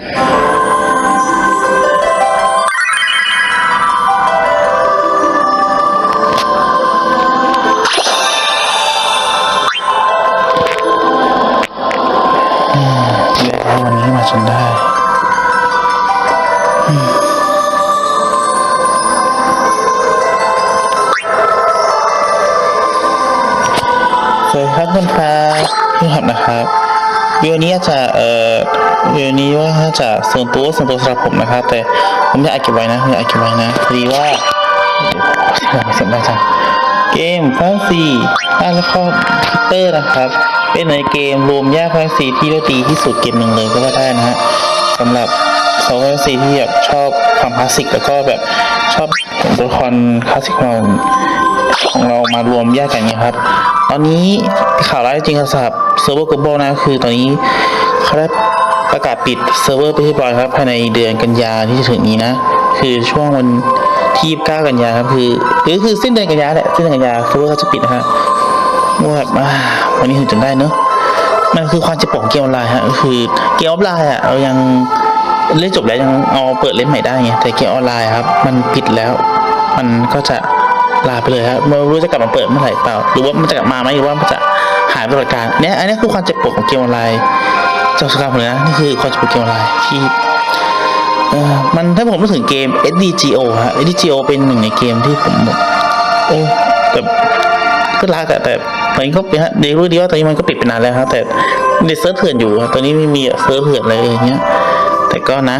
Amen. ส่วนตัวส่วนตัวสำหรับผมนะครับ แต่ผมอยากอัดเก็บไว้นะผมอยากอัดเก็บไว้นะดีว่าเดี๋ยวเสียงดังจังเกมฟันซีอ่าแล้วก็คิปเตอร์นะครับ เป็นในเกมรวมแยกฟันซีที่ได้ดีที่สุดเกมหนึ่งเลยก็ว่าได้นะฮะสำหรับสาวฟันซีที่แบบชอบความคลาสสิกแล้วก็แบบชอบตัวละครคลาสสิกของเราของเรามารวมแยกกันนี่ยครับ ตอนนี้ข่าวร้ายจริงครับสำหรับเซิร์ฟเวอร์ global นะคือตอนนี้เขาได้ ประกาศปิดเซิร์ฟเวอร์ไปที่บร้อยครับภายในเดือนกันยาที่จะถึงนี้นะ คือช่วงวันที่29กันยาครับคือหรือคือสิ้นเดือนกันยาแหละสิ้นเดือนกันยาเซิร์ฟเวอร์จะปิดนะฮะว่าแบบอ่าวันนี้ถึงจนได้เนอะมันคือความเจ็บปวดของเกมออนไลน์ฮะก็คือเกมออฟไลน์อะเรายังเล่นจบแล้วยังเอาเปิดเล่นใหม่ได้ไงแต่เกมออนไลน์ครับ มันปิดแล้ว มันก็จะลาไปเลยครับไม่รู้จะกลับมาเปิดเมื่อไหร่เปล่าหรือว่ามันจะกลับมาไหมหรือว่ามันจะหายไปตลอดกาลเนี่ยอันนี้คือความเจ็บปวดของเกมออนไลน์ จาสกาผมเลยนะนี่คือความจ็บปวดเกมออนไลน์ที่มันถ้าผมนึกถึงเกม SDGO ฮะ SDGO เป็นหนึ่งในเกมที่ผมแบบโอ้แบบก็รักอะแต่ตอนนี้ก็เป็นฮะเดี๋ยวรู้ดีว่าตอนนี้มันก็ปิดไปนานแล้วครับแต่ในเซิร์ฟเถื่อนอยู่ครับตอนนี้ไม่มีเซิร์ฟเถื่อนอะไรอย่างเงี้ยแต่ก็นะ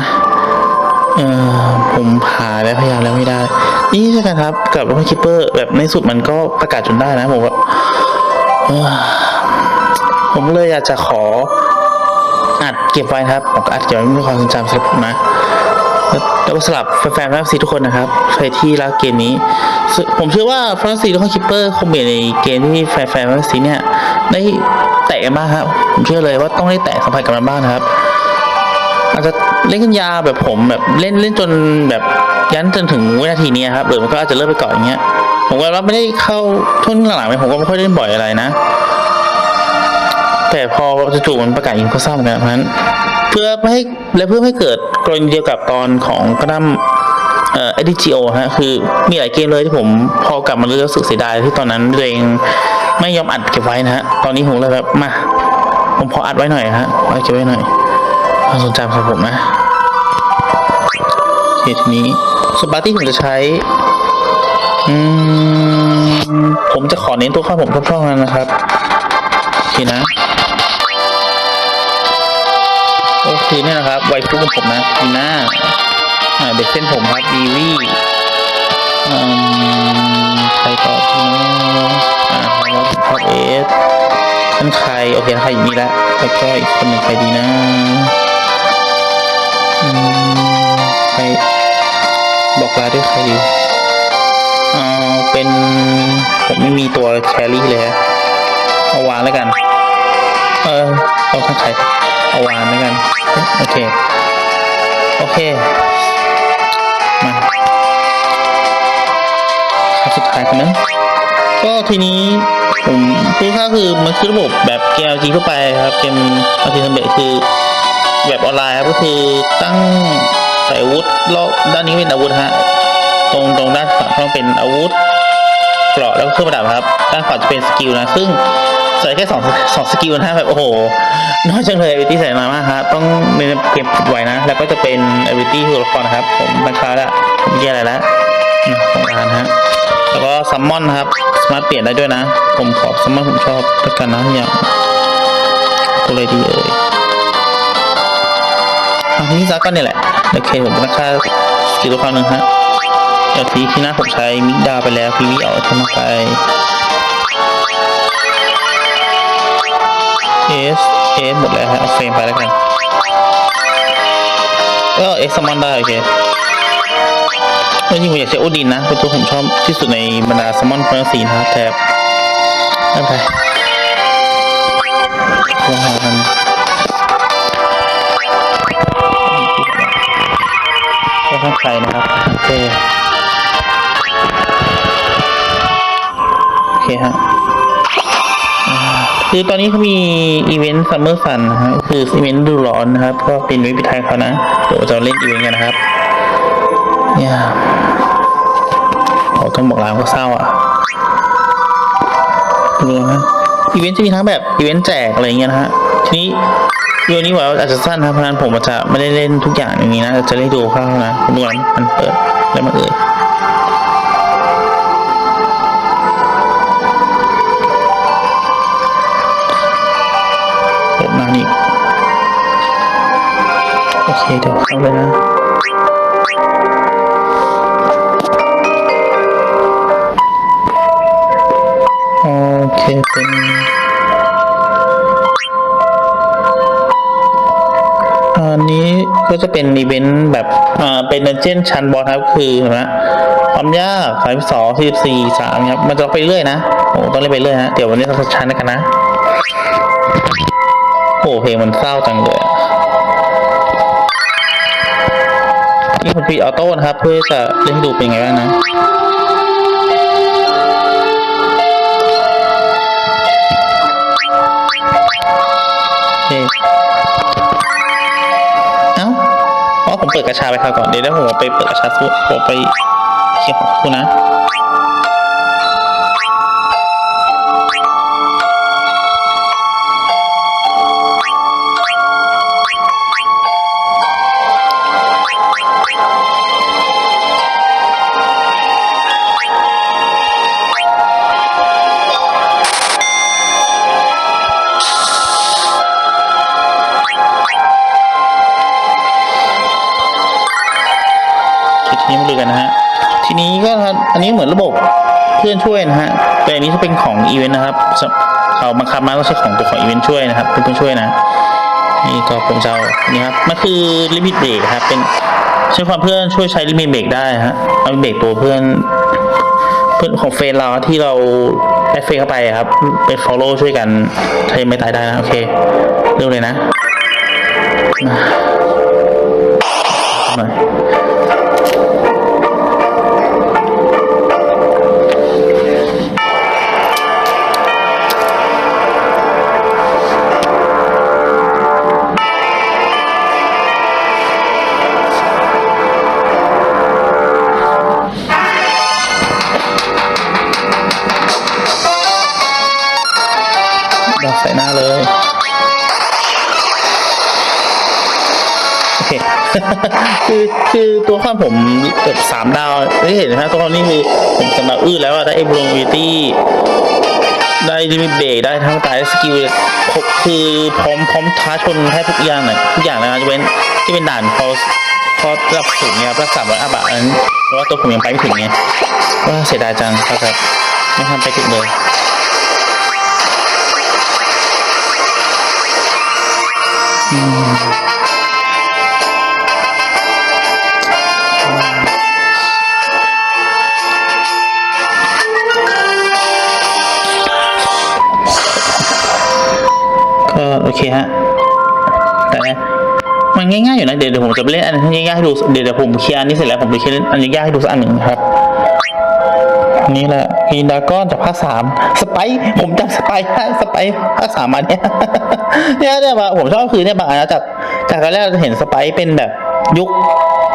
เออผมหาแล้วพยายามแล้วไม่ได้ นี่ใช่กันครับ กับรถคิปเปอร์แบบในสุดมันก็ประกาศจนได้นะผมว่าผมเลยอยากจะขอ อัดเก็บไว้นะครับผมก็อัดเก็บไว้มีความทรงจำสำหรับผมนะแล้วแล้วก็สำหรับแฟนๆแฟนซีทุกคนนะครับใครที่รักเกมนี้ ผมเชื่อว่าแฟนซีแล้วก็คิปเปอร์คงเป็นในเกมที่แฟนๆแฟนซีเนี่ยได้แตะกันบ้างครับ ผมเชื่อเลยว่าต้องได้แตะสัมผัสกับมันบ้างนะครับ อาจจะเล่นกันยาวแบบผมแบบเล่นเล่นจนแบบยันจนถึงวินาทีนี้ครับหรือมันก็อาจจะเลิกไปก่อนอย่างเงี้ยผมก็ว่าไม่ได้เข้าช่วงหลังๆไปผมก็ไม่ค่อยเล่นบ่อยอะไรนะ แต่พอจู่ๆมันประกาศยิงก็เศร้าเหมือนกันเพราะฉะนั้นเพื่อไม่ให้และเพื่อไม่ให้เกิดกรณีเดียวกับตอนของกระดัมเอ่อ ADGO ฮะคือมีหลายเกมเลยที่ผมพอกลับมารู้สึกเสียดายที่ตอนนั้นตัวเองไม่ยอมอัดเก็บไว้นะฮะตอนนี้ผมเลยแบบมาผมพออัดไว้หน่อยฮะอัดเก็บไว้หน่อยความทรงจำของผมนะเคทีนี้สปาร์ตี้ผมจะใช้อืมผมจะขอเน้นตัวข้อผมช่องๆนั้นนะครับโอเคนะ คือเนี่ยนะครับ ไวฟูของผมนะทีหน้าอ่าเด็กเส้นผมครับดีวีอืมใครต่อทีนะอ่าแล้วท็อปเอสท่านใคร โอเคใครอยู่นี่แล้วแล้วก็อีกคนหนึ่งใครดีนะอืมใครบอกลาด้วยใครดีเอ่าเป็นผมไม่มีตัวแครี่เลยฮะเอาวานแล้วกัน เออเอาทั้งใคร เอาวานแล้วกัน โอเค โอเค มาครับสุดท้ายกันนะก็ทีนี้ผมพูดค่าคือมันคือระบบแบบเกมจริงทั่วไปครับ เกมอาร์ติสเบคือแบบออนไลน์ครับก็คือตั้งใส่อาวุธรอบด้านนี้เป็นอาวุธฮะตรงตรงด้านขวาต้องเป็นอาวุธเกราะแล้วก็เครื่องประดับครับ ด้านขวาจะเป็นสกิลนะ ซึ่ง ใส่แค่สองสองสกิลนะแบบโอ้โห น้อยจังเลยวิตี้ใส่มามากฮะต้องในเก็บไว้นะ แล้วก็จะเป็นอวิตี้ตัวละครนะครับ ผมตั้งค่าแล้วผมแย่อะไรแล้วอืมของการฮะ แล้วก็ซัมมอนนะครับ สามารถเปลี่ยนได้ด้วยนะ ผมขอซัมมอนผมชอบแล้วกันนะอย่างตัวอะไรดีเอ่ยอันนี้ซักก็เนี่ยแหละ โอเค ผมราคาสกิลตัวละครหนึ่งฮะเดี๋ยวทีที่หน้าผมใช้มิกดาไปแล้วพีวีเอาทมาไป เอสเอสหมดแล้วฮะเอาเฟรมไปแล้วกันเออเอ็กซ์มอนได้โอเคจริงๆผมอยากใช้โอดินนะเป็นตัวผมชอบที่สุดในบรรดาซัมอนทั้งสี่นะครับแถบไม่เป็นไรลองหากันก็ข้างใครนะครับโอเคโอเคฮะ คือตอนนี้เขามีอีเวนต์ซัมเมอร์ซันนะฮะคืออีเวนต์ดูร้อนนะครับ ก็เป็นวิปิไทยเขานะเดี๋ยวจะเล่นอีเวนต์กันนะครับ เนี่ยโอ้ต้องบอกลาก็เศร้าอะดูนะอีเวนต์จะมีทั้งแบบอีเวนต์แจกอะไรอย่างเงี้ยนะฮะทีนี้วิดีโอนี้ว่าอาจจะสั้นนะครับเพราะนั้นผมอาจจะไม่ได้เล่นทุกอย่างอย่างนี้นะจะได้ดูคร่าวๆนะดูก่อนมันเปิดแล้วมันเอ่ย โหนานอีก โอเค เดี๋ยวเข้าเลยนะโอเคเป็นอันนี้ก็จะเป็นอีเวนต์แบบอ่าเป็นดันเจี้ยนชั้นบอสครับคือเห็นไหมความยากสามสองสี่สี่สามครับ มันจะไปเรื่อยนะ โอ้ต้องเล่นไปเรื่อยฮะ เดี๋ยววันนี้เราจะชั้นกันนะ เพลงมันเศร้าจังเลยนี่ผมปีออโต้นะครับ เพื่อจะเล่นดูเป็นไงบ้างนะโอเคเอ้าอ๋อผมเปิดกระชาไปคราวก่อนเดี๋ยวเดี๋ยวผมไปเปิดกระชาสู้ผมไปเขียนของคุณนะ กันนะฮะ ทีนี้ก็อันนี้เหมือนระบบเพื่อนช่วยนะฮะ แต่อันนี้จะเป็นของอีเวนต์นะครับเขาบังคับมาต้องใช้ของตัวของอีเวนต์ช่วยนะครับเป็นเพื่อนช่วยนะ นี่ก็ผมจะเอานี่ครับ มันคือลิมิตเบรกครับ เป็นใช้ความเพื่อนช่วยใช้ลิมิตเบรกได้ฮะเอาเบรกตัวเพื่อนเพื่อนของเฟรนเราที่เราแอดเฟนเข้าไปครับไป follow ช่วยกันใช้ไม่ตายได้นะ โอเค เริ่มเลยนะมา คือตัวข้ามผมแบบสามดาวได้เห็นไหมตัวข้ามนี่คือผมสำหรับอื้อแล้วอะได้เอ b บ l วิตี้ได้ลิมิเบรกได้ทั้งตายได้สกิลครบคือพร้อมพร้อมท้าชนแทบทุกอย่างเลยทุกอย่างเลยนะจะเป็นที่เป็นด่านพอพอรับสูงเนี่ยระดับสามร้อยอาบะนั้นเพราะว่าตัวผมยังไปไม่ถึงไงว่าเสียดายจังครับไม่ทำไปถึงเลยก็โอเคฮะ แต่มันง่ายๆอยู่นะ เดี๋ยวเดี๋ยวผมจะไปเล่นอันที่ง่ายๆให้ดูเดี๋ยวเดี๋ยวผมเคลียร์อันนี้เสร็จแล้วผมไปเคลียร์อันยากๆให้ดูสักอันหนึ่งครับ นี่แหละมีดาก้อนจากภาคสามสไปผมจำสไปซ์ได้สไปภาคสามมาเนี่ยเนี่ยเนี่ยผมชอบคือเนี่ยบางอันนะจากจากตอนแรกเราจะเห็นสไปเป็นแบบยุค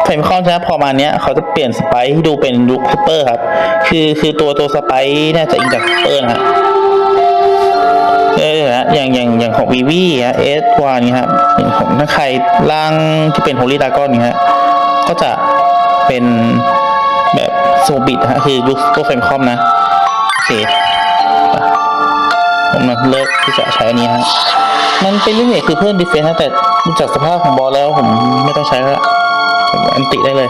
เฟมคอนใช่ไหมพอมาเนี้ยเขาจะเปลี่ยนสไปซ์ให้ดูเป็นยุคซูเปอร์ครับ คือคือตัวตัวสไปเนี่ยจะอิงจากซูเปอร์นะฮะ เออนะอย่างอย่างอย่างของวีวีอะเอสวานี่ครับอย่างของถ้าใครร่างที่เป็นโฮลี่ดากอนนี่ฮะก็จะเป็นแบบโซบิดฮะคือยุคตัวเฟรมคอมนะ โอเคผมมาเลิกที่จะใช้อันนี้ฮะมันเป็นเรื่องเหตุคือเพิ่มดีเฟนซ์นะแต่จากสภาพของบอลแล้วผมไม่ต้องใช้แล้วผมอันติได้เลย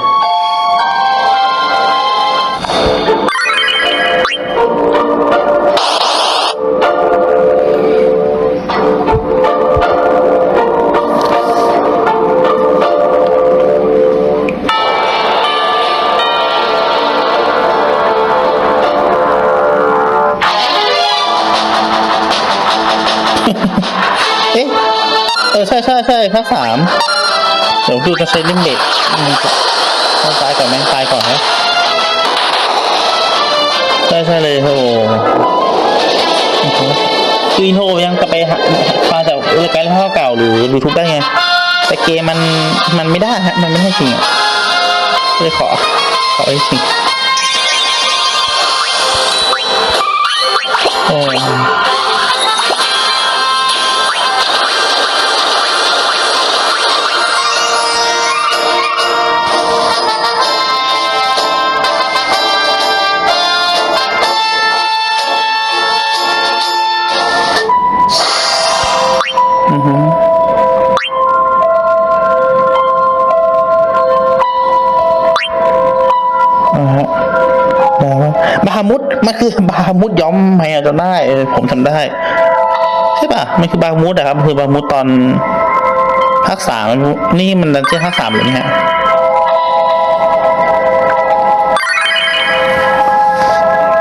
ใช่ใช่ใช่ภาคสามเดี๋ยวดูจะใช้ลิมเด็กต้องตายก่อนแม่งตายก่อนนะใช่ใช่เลยโอ้โหคืออินโทรยังกลับไปหาจากเรายการเท่าเก่าหรือยูทูบได้ไง แต่เกมมันมันไม่ได้ฮะมันไม่ได้จริงอะเลยขอขอไอ้จริงโอ้ มุดย้อมแมวจนได้ผมทำได้ใช่ป่ะมันคือบาฮามุดอะครับ คือบาฮามุดตอนภาคสามนี่มันดันเจี้ยนภาคสามหรือเนี่ย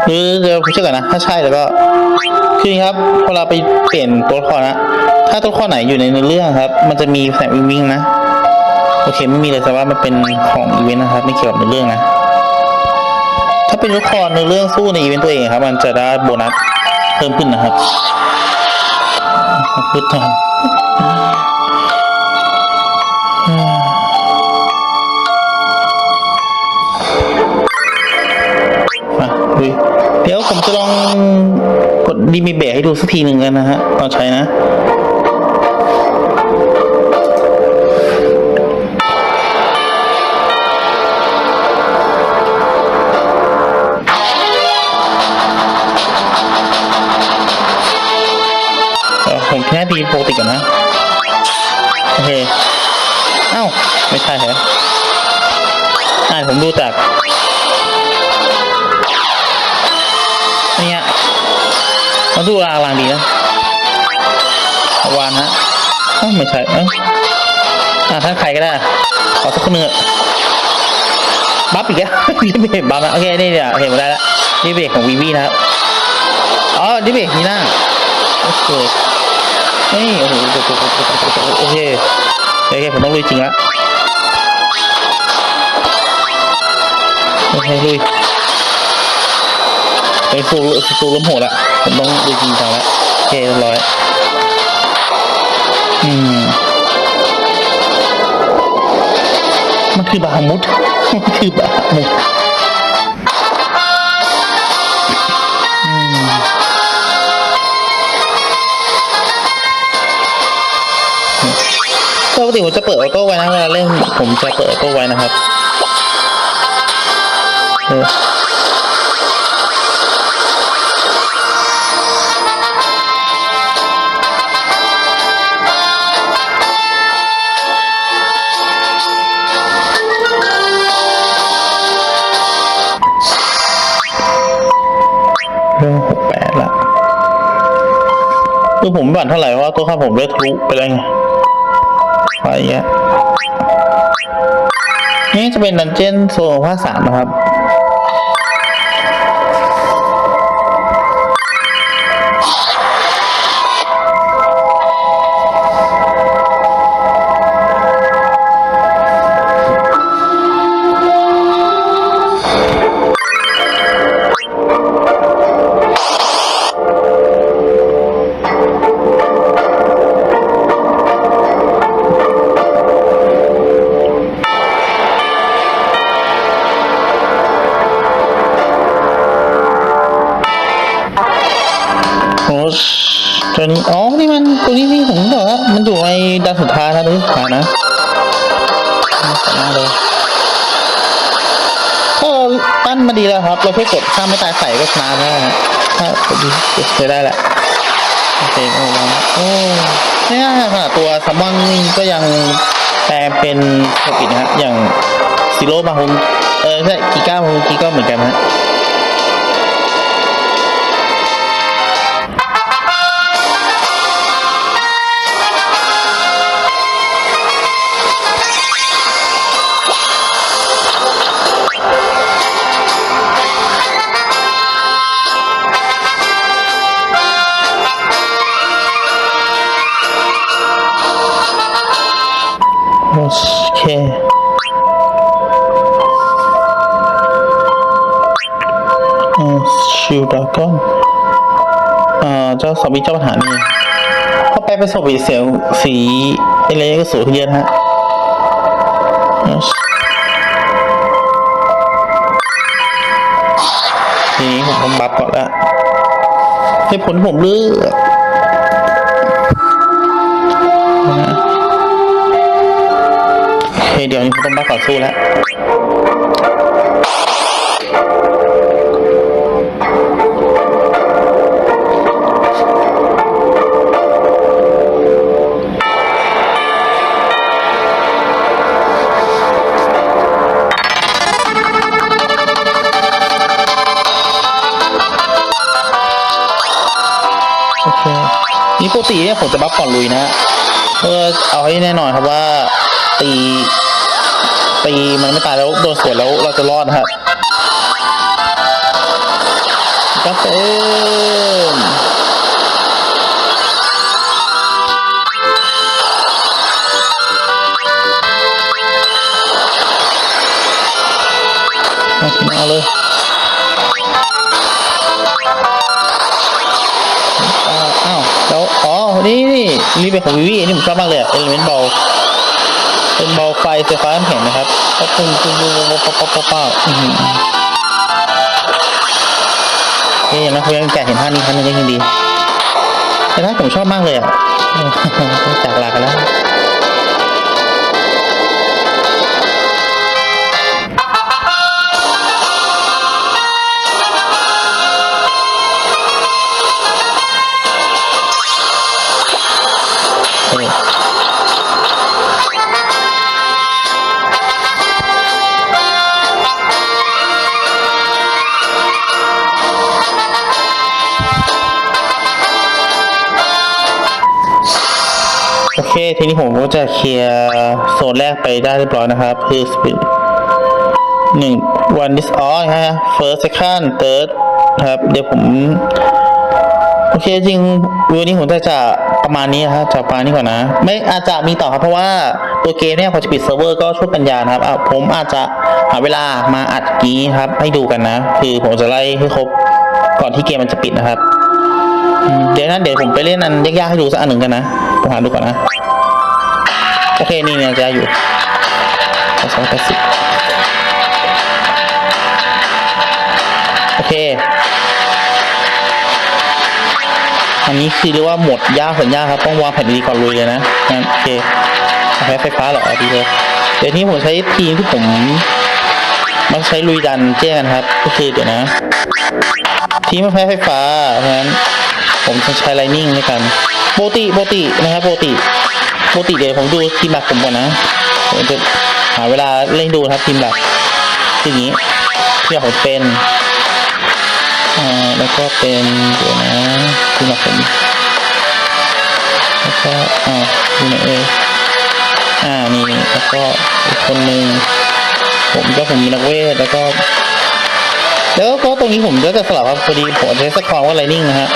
หรือเดี๋ยวผมเช็คก่อนนะ ถ้าใช่แล้วก็คือครับพอเราไปเปลี่ยนตัวละครนะถ้าตัวละครไหนอยู่ในเนื้อเรื่องครับ มันจะมีแสงวิงวิงนะ โอเคไม่มีเลยแต่ว่ามันเป็นของอีเวนต์นะครับ ไม่เกี่ยวกับเนื้อเรื่องนะ เป็นละครเนื้อเรื่องสู้ในอีเวนต์ตัวเองครับ มันจะได้โบนัสเพิ่มขึ้นนะครับพูดทางมาเดี๋ยวผมจะลองกดดีมีเบรให้ดูสักทีหนึ่งกันนะฮะ ตอนใช้นะ อผมแค่ดีปกติก่อนนะ โอเค เอ้า ไม่ใช่เหรออ่าผมดูจากเนี่ยมันดูลางลางดีนะวานฮะเอ้าไม่ใช่เอ้าอ่าถ้าใครก็ได้ ขอสักคนหนึ่งเถอบัฟอีกแล้วดิเบกบัฟนะโอเค นี่เดี๋ยวเห็นมาได้แล้วดิเบกของวีวีนะครับ อ๋อดิเบกนี่น่าโอเค นี่โอ้โหโอ้โหโอเคโอเคผมต้องลุยจริงละโอเคลุยไปฟูฟูล้มโหดละผมต้องลุยจริงจังละโอเคเรียบร้อยอืมมันคือบาฮามุดมันคือบาฮามุดอืม ปกติผมจะเปิดออโต้ไว้นะเวลาเล่นผมจะเปิดออโต้ไว้นะครับเออร้องหกแปละคือผมไม่บันเท่าไหร่ว่าตัวข้าผมเลือดทะลุไปแล้วไง อะไรเงี้ยนี่จะเป็นดันเจี้ยนโซนภาคสามนะครับ ตัวนี้อ๋อนี่มันตัวนี้นี่ผมบอกว่ามันอยู่ในดันสุดท้ายนะตัวสุดท้ายนะมาเลยก็ปั้นมาดีแล้วครับ เราแค่งกดข้ามไม่ตายใส่ก็ชนะแล้วถ้ากดดีเสียได้แหละโอเคโอ้วันโอ้เนี่ยขนาดตัวซัมมอนนี่ก็ยังแปลเป็นสปิดนะฮะอย่างซิโร่มาฮุนเออใช่กิก้ามาฮุนกิก็เหมือนกันฮะ สามีเจ้าปัญหานี่พอไปไปสบอีเสียงสีอะไรก็สูงขึ้นเยอะฮะทีนี้ผมต้องบัฟก่อนละให้ผลผมเลือกโอเคเดี๋ยวนี้ผมต้องบัฟก่อนสู้แล้ว นี่ปกติเนี่ยผมจะบัฟก่อนลุยนะเพื่อเอาให้แน่นอนครับว่า ตี ตีมันไม่ตายแล้วโดนสวนแล้วเราจะรอดนะครับก็เป็นมาถึงเอาเลย นี่นี่นี่เป็นของวิวีนี่ผมชอบมากเลยเอลิเมนต์เบาเป็นเบาไฟไฟฟ้าแข็งนะครับปั๊บปุ๊บปุ๊บปุ๊บปุ๊บปุ๊บปุ๊บปุ๊บนี่นะคุณยังแกะเห็นท่านี้ท่านนึงก็ยังดีแต่ท่านผมชอบมากเลยอะจากลากันแล้ว ทีนี้ผมก็จะเคลียร์โซนแรกไปได้เรียบร้อยนะครับ คือสปินหนึ่ง one is all ฮะ first second third ครับ เดี๋ยวผม โอเคจริงวันนี้ผมจะจะประมาณนี้ครับจะประมาณนี้ก่อนนะ ไม่อาจจะมีต่อครับ เพราะว่าตัวเกมเนี่ยพอจะปิดเซิร์ฟเวอร์ก็ช่วยปัญญานะครับอะผมอาจจะหาเวลามาอัดกี้ครับ ให้ดูกันนะ คือผมจะไล่ให้ครบก่อนที่เกมมันจะปิดนะครับ เดี๋ยวนะเดี๋ยวผมไปเล่นอันยากๆให้ดูสักอันหนึ่งกันนะ ผมหาดูก่อนนะ โอเค นี่เนี่ยจะอยู่สองแปดสิบโอเค อันนี้คือเรียกว่าหมดยากสัญญาครับ ต้องวางแผนดีก่อนลุยเลยนะงั้นโอเคแพ้ไฟฟ้าหรอดีเลยเดี๋ยวนี้ผมใช้ทีมที่ผมมันใช้ลุยดันแจ้งกันครับ ก็คือเดี๋ยวนะ ทีมมันแพ้ไฟฟ้าเพราะฉะนั้นผมจะใช้ไลนิ่งด้วยกัน โปรติโปรตินะครับโปรติโปรติเดี๋ยวผมดูทีมหลักผมก่อนนะผมจะหาเวลาเล่นดูครับทีมหลักคืออย่างนี้ที่ผมเป็นอ่าแล้วก็เป็นเดี๋ยวนะคุณหลักผมแล้วก็อ่าดูหน่อยเออ่านี่แล้วก็อีกคนหนึ่งผมก็ผมมีนักเวทแล้วก็ แล้วก็ตรงนี้ผมก็จะสลับครับพอดีผมจะใช้สกอร์ว่าไลนิ่งนะฮะ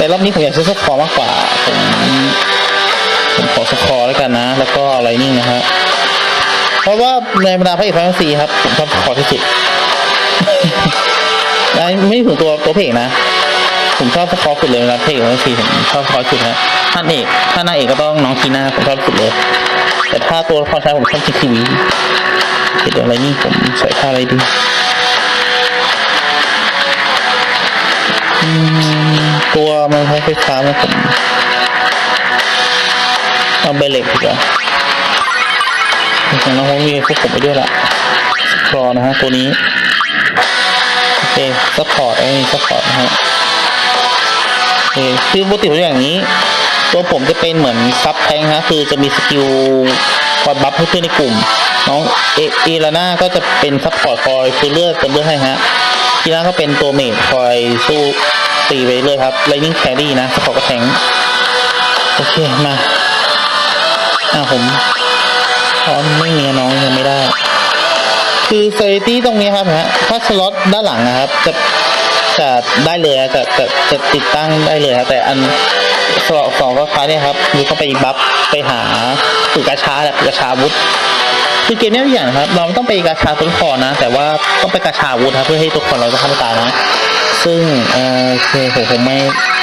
แต่รอบนี้ผมอยากใช้สกอร์มากกว่า ผมผมขอสกอร์แล้วกันนะ แล้วก็ไลนิ่นะฮะเพราะว่าในบรรดาพระเอกแฟนตาซีครับ ผมชอบสกอร์ที่สุดอันนี้ไม่ถึงตัวตัวเพลงนะ ผมชอบสกอร์สุดเลยนะเพลงของซีผมชอบสกอร์สุดนะท่านเอกท่านนางเอกก็ต้องน้องทีน่าผมชอบสุดเลย แต่ถ้าตัวละครชายผมชอบจิคีวีเดี๋ยวอะไรนี่ผมใส่ท่าอะไรดีอืม ตัวมันใช้ไฟฟ้าไหมผมเอาเบลเล็กดีกว่าของน้องผมมีพวกผมไปด้วยละรอนะฮะตัวนี้ โอเคซัพพอร์ตไอ้ซัพพอร์ตนะฮะโอเคคือปกติผมอย่างนี้ ตัวผมจะเป็นเหมือนซับแทงฮะ คือจะมีสกิลคอยบัฟให้เพื่อนในกลุ่ม น้องเอเอลาน่าก็จะเป็นซัพพอร์ตคอยคือเลือดเติมเลือดให้ฮะทีน่าก็เป็นตัวเมจคอยสู้ ตีไปเรื่อยครับไลนิ่งแครี่นะสปอร์ตก็แทงโอเค มาอ่าผมพร้อมไม่เมียน้องยังไม่ได้ คือเซอร์ตี้ตรงนี้ครับฮะถ้าสล็อตด้านหลังนะครับ จะจะได้เลยจะจะจะติดตั้งได้เลยครับแต่อันสล็อตสองก็คล้าเนี่ยครับคือต้องไปบัฟไปหาฝึกกาชาแหละฝึกกาชาวุธคือเกมนี้อย่างครับ เราไม่ต้องไปกาชาตัวละครนะ แต่ว่าต้องไปกาชาวุธครับเพื่อให้ตัวครเราจะฆ่าไม่ตานะ ซึ่งเอ่อโอเคผมคงไม่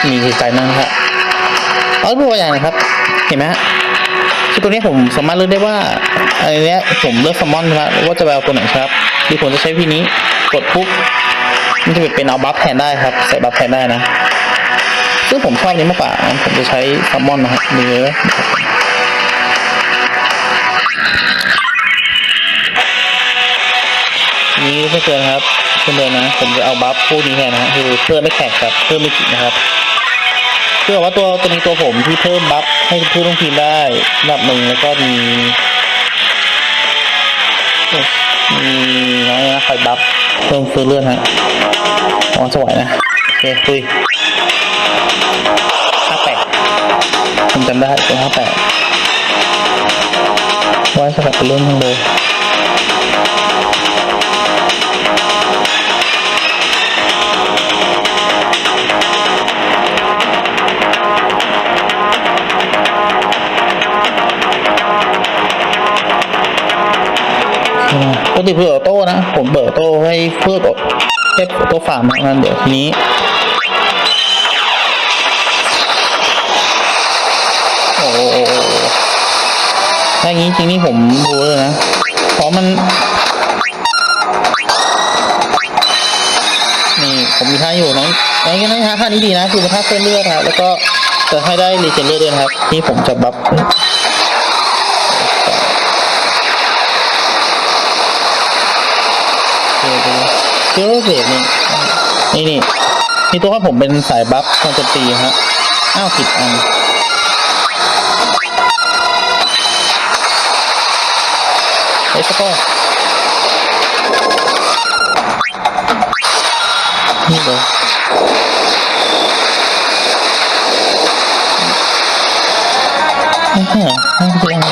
มีใจนั่งครับเอาตัวอย่างนะครับ เห็นไหมฮะคือตัวนี้ผมสามารถเลือกได้ว่าอันเนี้ยผมเลือกซัมมอนนะครับว่าจะไปเอาตัวไหนครับหรือผมจะใช้วิธีนี้กดปุ๊บมันจะเป็นเอาบัฟแทนได้ครับ ใส่บัฟแทนได้นะซึ่งผมชอบนี้มากกว่าผมจะใช้ซัมมอนนะครับมีเยอนี้ไม่เกินครับ ช่นเดิมนะ ผมจะเอาบัฟคู่นี้แทนนะฮะคือเพิ่มไม่แข็งกับเพิ่มไม่ขีดนะครับเพื่อว่าตัวตัวนี้ตัวผมที่เพิ่มบัฟให้ผู้ต้องทีมได้ระดับหนึ่งแล้วก็มีมีน้อยนะคอยบัฟเพิ่มฟื้นเลือดฮะอ๋อสวยนะโอเคคุยห้าแปดผมจำได้เป็นห้าแปดว่าสลับเป็นเรื่องทั้งเลย ปกติเผื่อโต้นะ ผมเบิร์โต้ให้เพื่อตัวให้ตัวฝ่ามางั้นเดี๋ยวทีนี้โอ้โหถ้าอย่างนี้จริงนี่ผมรู้เลยนะ เพราะมัน นี่ผมมีท่าอยู่น้องน้องยังไม่ท่าท่านี้ดีนะ คือเป็นท่าเส้นเลือดครับ แล้วก็จะให้ได้รีเจนเลือดด้วยครับนี่ผมจะบัฟเดี๋ยวดู เจอเบรกนี่นี่นี่นี่ตัวของผมเป็นสายบัฟตอนจมตีฮะอ้าวผิดอันเฮ้ยสกอร์นี่เลยไม่ใช่ไม่ใช่ยังไง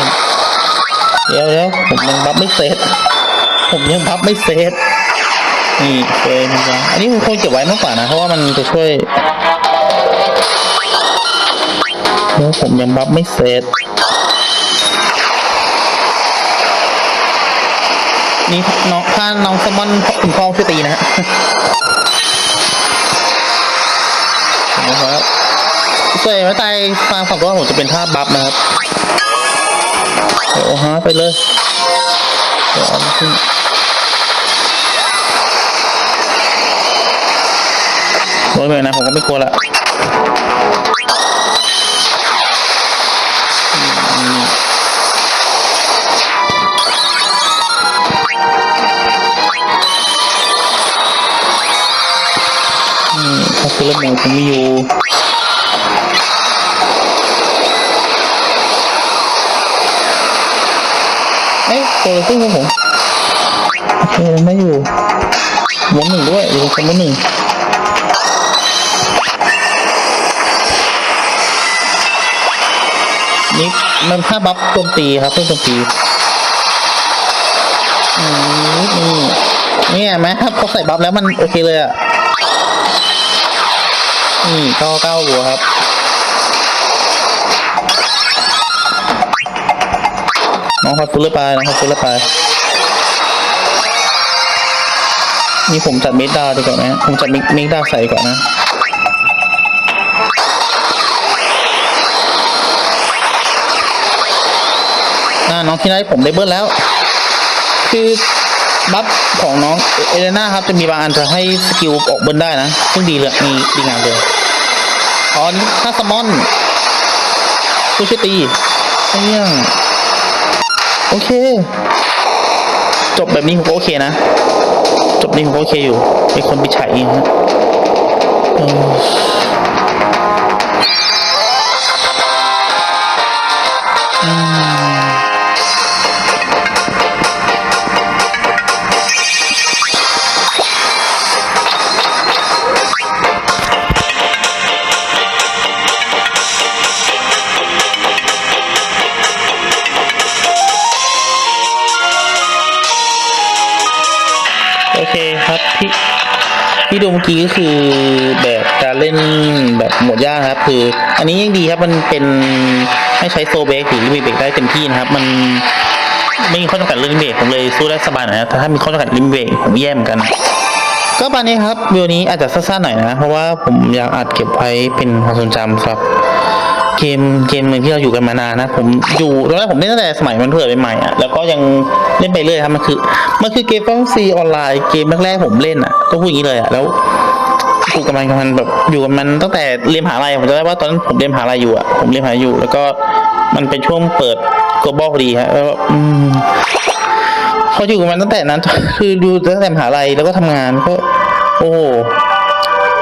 เดี๋ยวเดี๋ยวผมยังบัฟไม่เสร็จ ผมยังบัฟไม่เสร็จ นี่เฟรมยังอันนี้ควรเก็บไว้มากกว่านะ เพราะว่ามันจะช่วยเดี๋ยวผมยังบัฟไม่เสร็จ นี่น้องถ้าน้องแซลมอนคุณพ่อช่วยตีนะฮะนะครับส่วนไม้ตายฟาร์มฝั่งตัวผมจะเป็นท่าบัฟนะครับโอ้ฮะไปเลยเดี๋ยวเอาขึ้น โอ้ยไม่นะผมก็ไม่กลัวละอืมถ้าคือระเบิดผมไม่อยู่เอ๊ะเจอซึ่งของผมโอเคไม่อยู่วงหนึ่งด้วยอยู่ตรงวงหนึ่ง นี่มันค่าบัฟโจมตีครับเพื่อโจมตีนี่นี่ไหมถ้าพอใส่บัฟแล้วมันโอเคเลยอะนี่เก้าเก้าหัวครับน้องครับฟุลเลอร์ไปน้องครับฟุลเลอร์ไปนี่ผมจัดเมดดาดีกว่านะ ผมจัดเมดดาใส่ก่อนนะาน้องที่ได้ผมได้เบิ้ลแล้ว คือบัฟของน้องเอเลน่าครับจะมีบางอันจะให้สกิลออกเบิ้ลได้นะ ซึ่งดีเลยมีดีงามเลยอ๋อนี่ถ้าสมอนช่วยช่วยตีเยี่ยงโอเค จบแบบนี้ผมก็โอเคนะ จบนี้ผมก็โอเคอยู่ เป็นคนไปฉายเองฮะเอออืม ดูเมื่อกี้ก็คือแบบการเล่นแบบหมดยากครับ คือ อันนี้ยังดีครับมันเป็นไม่ใช้โซเบกหรือลิมิเบกได้เต็มที่นะครับ มันไม่มีข้อจำกัดเรื่องลิมิเบกผมเลยสู้ได้สบายหน่อยนะแต่ถ้ามีข้อจำกัดลิมิเบกผมแย่เหมือนกัน ก็ประมาณนี้ครับวิวนี้อาจจะสั้นๆหน่อยนะ เพราะว่าผมอยากอัดเก็บไว้เป็นความทรงจำสำหรับ เกมเกมหนึ่งที่เราอยู่กันมานานนะผมอยู่ตอนแรกผมเล่นตั้งแต่สมัยมันเผื่อใหม่ๆอะแล้วก็ยังเล่นไปเรื่อยครับมันคือมันคือเกมแฟนซีออนไลน์เกมแรกๆผมเล่นอะต้องพูดอย่างนี้เลยอะแล้วอยู่กับมันกับมันแบบอยู่กับมันตั้งแต่เรียนมหาลัยผมจะได้ว่าตอนนั้นผมเรียนมหาลัยอยู่อะผมเรียนมหาลัยอยู่ แล้วก็มันเป็นช่วงเปิด global พอดีฮะแล้วอืมพออยู่กับมันตั้งแต่นั้น คือดูตั้งแต่มหาลัยแล้วก็ทำงานก็ โอ้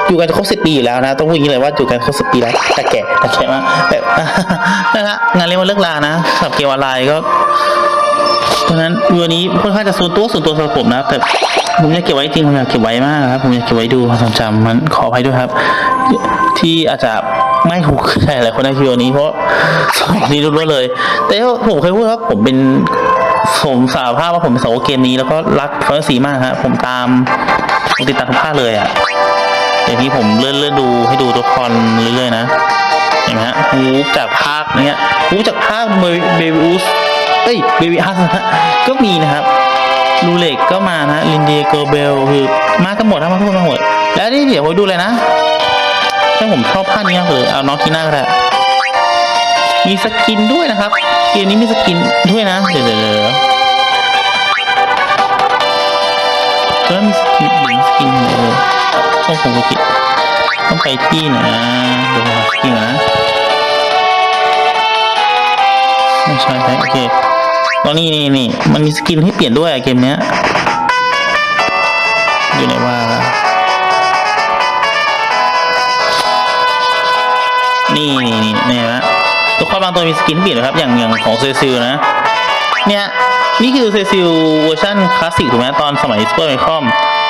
อยู่กันครบสิบปีอยู่แล้วนะ ต้องพูดอย่างนี้เลยว่าอยู่กันครบสิบปีแล้วแต่แก่แต่แก่มากแต่นะฮะงานเรียนวันเลิกลานะสำหรับเกมออนไลน์ก็เพราะนั้นวันนี้ค่อนข้างจะส่วนตัวส่วนตัวสำหรับผมนะแต่ผมอยากเก็บไว้จริงผมอยากเก็บไว้มากครับผมอยากเก็บไว้ดูความทรงจำมันขออภัยด้วยครับ ที่อาจจะไม่ถูกใจหลายคนในคิวนี้เพราะสองนี้รู้เลย แต่ผมเคยพูดว่าผมเป็นผมสารภาพว่าผมเป็นสาวเกมนี้แล้วก็รักฟอนซีมากฮะผมตามผมติดตามทุกภาคเลยอะ อย่างที่ผมเลื่อนเลื่อนดูให้ดูตัวละครเรื่อยๆนะเห็นไหมฮะฮูปจากภาคเนี้ยฮูปจากภาคเบบิอุสเอ้ยเบบิอัสก็มีนะครับลูเล็กก็มานะลินเดียเกอร์เบลคือมากันหมดทั้งมาทุกคนมาหมด แล้วนี่เดี๋ยวผมดูเลยนะถ้าผมชอบภาคนี้มากเลยเอาน้องทีน่าก็ได้มีสกินด้วยนะครับเกมนี้มีสกินด้วยนะเดี๋ยวเดี๋ยวเดี๋ยวแล้วมีสกินหรือสกินเอ อต้องผมไปกิต้องไปที่ไหนะดี๋ยวผมหาสกินก่อนะไม่ใช่ใช่โอเคตอนนี้นี่นี่มันมีสกินให้เปลี่ยนด้วยอเกมเนี้ยอยู่ไหนว่านี่นี่นี่นี่นะตัวข้อบางตัวมีสกินเปลี่ยนนะครับอย่างอย่างของเซซิลนะ เนี่ย นี่คือเซซิลเวอร์ชันคลาสสิกถูกไหมตอนสมัยซูเปอร์ไมคอม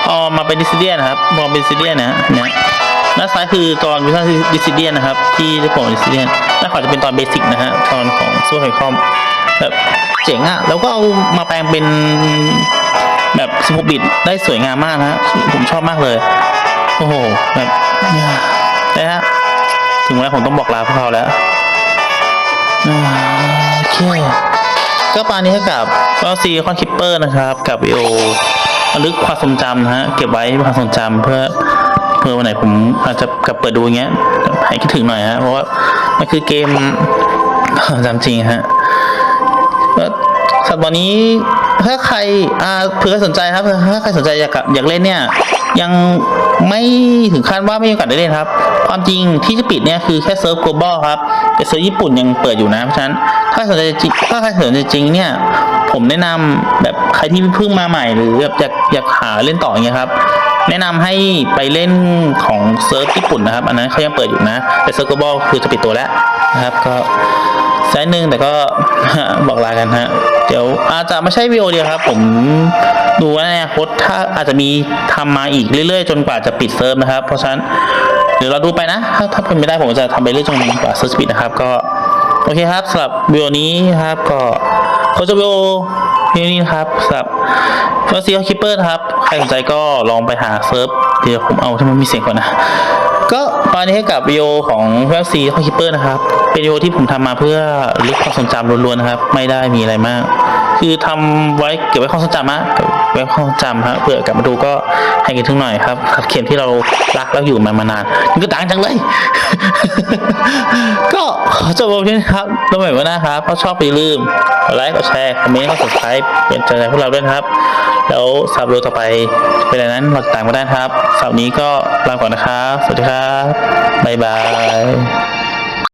พอมาเป็นดิซิเดียนะครับพอเป็นดิซิเดียนนะเนี่ยด้านซ้ายคือตอนวอร์ชันดิซิเดียนนะครับ ที่จะผมดิซิเดียนด้านขวาจะเป็นตอนเบสิกนะฮะตอนของซูเปอร์ไมคอมแบบเจ๋งอะแล้วก็เอามาแปลงเป็นแบบ 16 บิตได้สวยงามมากนะฮะผมชอบมากเลย โอ้โหแบบนะฮะถึงเวลาผมต้องบอกลาพวกเขาแล้วอ่าโอเคก็ปานนี้เท่ากับก็ซีคอนคิปเปอร์นะครับ กับวิโอ ระลึกความทรงจำนะฮะเก็บไว้ความทรงจำเพื่อเพื่อวันไหนผมอาจจะกลับเปิดดูอย่างเงี้ยให้คิดถึงหน่อยฮะเพราะว่ามันคือเกมความจำจริงฮะสำหรับวันนี้ถ้าใครเผื่อสนใจครับถ้าใครสนใจอยากอยากเล่นเนี่ย ยังไม่ถึงขั้นว่าไม่มีโอกาสได้เล่นครับ ความจริงที่จะปิดเนี่ยคือแค่เซิร์ฟ global ครับแต่เซิร์ฟญี่ปุ่นยังเปิดอยู่นะเพราะฉะนั้นถ้าสนใจจริงถ้าใครสนใจจริงเนี่ย ผมแนะนำแบบใครที่เพิ่งมาใหม่หรือแบบอยากอยากหาเล่นต่ออย่างเงี้ยครับ แนะนำให้ไปเล่นของเซิร์ฟญี่ปุ่นนะครับ อันนั้นเขายังเปิดอยู่นะ แต่เซิร์ฟ global คือจะปิดตัวแล้วนะครับ ก็สายหนึ่งแต่ก็บอกลากันฮะเดี๋ยวอาจจะไม่ใช่วิดีโอเดียวครับ ผมดูว่าในอนาคตถ้าอาจจะมีทำมาอีกเรื่อยๆ จนกว่าจะปิดเซิร์ฟนะครับ เพราะฉะนั้นเดี๋ยวเราดูไปนะ ถ้าถ้าเป็นไม่ได้ผมจะทำไปเรื่อยๆจนกว่าเซิร์ฟปิดนะครับ ก็โอเคครับสำหรับวิดีโอนี้ครับก็ โคจบวิดีโอเพียงนี้ครับสำหรับฟอสซิลคิปเปอร์นะครับ ใครสนใจก็ลองไปหาเซิร์ฟเดี๋ยวผมเอาที่มันมีเสียงก่อนนะ ก็ตอนนี้ให้กับวิดีโอของเอซีคอคิปเปอร์นะครับ เป็นวิดีโอที่ผมทำมาเพื่อลึกความทรงจำล้วนๆนะครับ ไม่ได้มีอะไรมาก คือทำไว้เก็บไว้ความทรงจำนะ เก็บไว้ความทรงจำฮะเผื่อกลับมาดูก็ให้คิดถึงหน่อยครับขับเข็มที่เรารักแล้วอยู่มามานานมันก็ต่างจังเลย ก็ขอจบเพียงนี้ครับแล้วใหม่ว่านะครับถ้าชอบอย่าลืมกดไลค์กดแชร์คอมเมนต์กด subscribe เป็นใจให้พวกเราด้วยครับ แล้วสับโลต่อไปเป็นอะไรนั้นเราติดตามมาได้นครับสับนี้ก็ลาก่อนนะครับ สวัสดีครับบ๊ายบาย